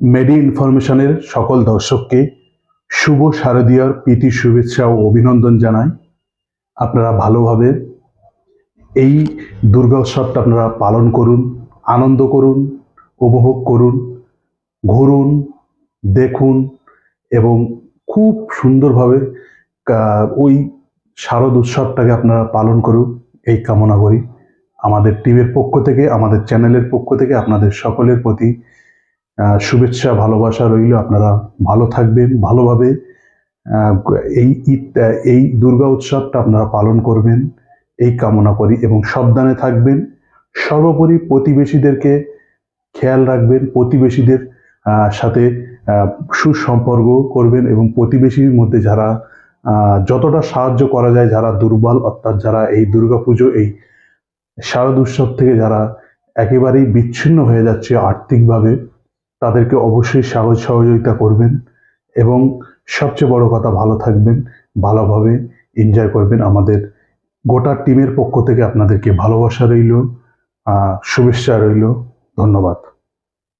মেডি ইনফরমেশনের সকল দর্শককে শুভ শারদীয়ার প্রীতি, শুভেচ্ছা ও অভিনন্দন জানাই। আপনারা ভালোভাবে এই দুর্গা উৎসবটা আপনারা পালন করুন, আনন্দ করুন, উপভোগ করুন, ঘুরুন, দেখুন এবং খুব সুন্দরভাবে ওই শারদ উৎসবটাকে আপনারা পালন করুন এই কামনা করি। আমাদের টিমের পক্ষ থেকে, আমাদের চ্যানেলের পক্ষ থেকে আপনাদের সকলের প্রতি শুভেচ্ছা, ভালোবাসা রইল। আপনারা ভালো থাকবেন, ভালোভাবে এই ঈদ এই দুর্গা উৎসবটা আপনারা পালন করবেন, এই কামনা করি এবং সাবধানে থাকবেন। সর্বোপরি প্রতিবেশীদেরকে খেয়াল রাখবেন, প্রতিবেশীদের সাথে সুসম্পর্ক করবেন এবং প্রতিবেশীর মধ্যে যারা যতটা সাহায্য করা যায়, যারা দুর্বল, অর্থাৎ যারা এই দুর্গাপুজো, এই শারদ উৎসব থেকে যারা একেবারেই বিচ্ছিন্ন হয়ে যাচ্ছে আর্থিকভাবে তাদেরকে অবশ্যই সাহস সহযোগিতা করবেন এবং সবচেয়ে বড় কথা, ভালো থাকবেন, ভালোভাবে এনজয় করবেন আমাদের গোটা টিমের পক্ষ থেকে আপনাদেরকে ভালোবাসা রইল শুভেচ্ছা রইল, ধন্যবাদ।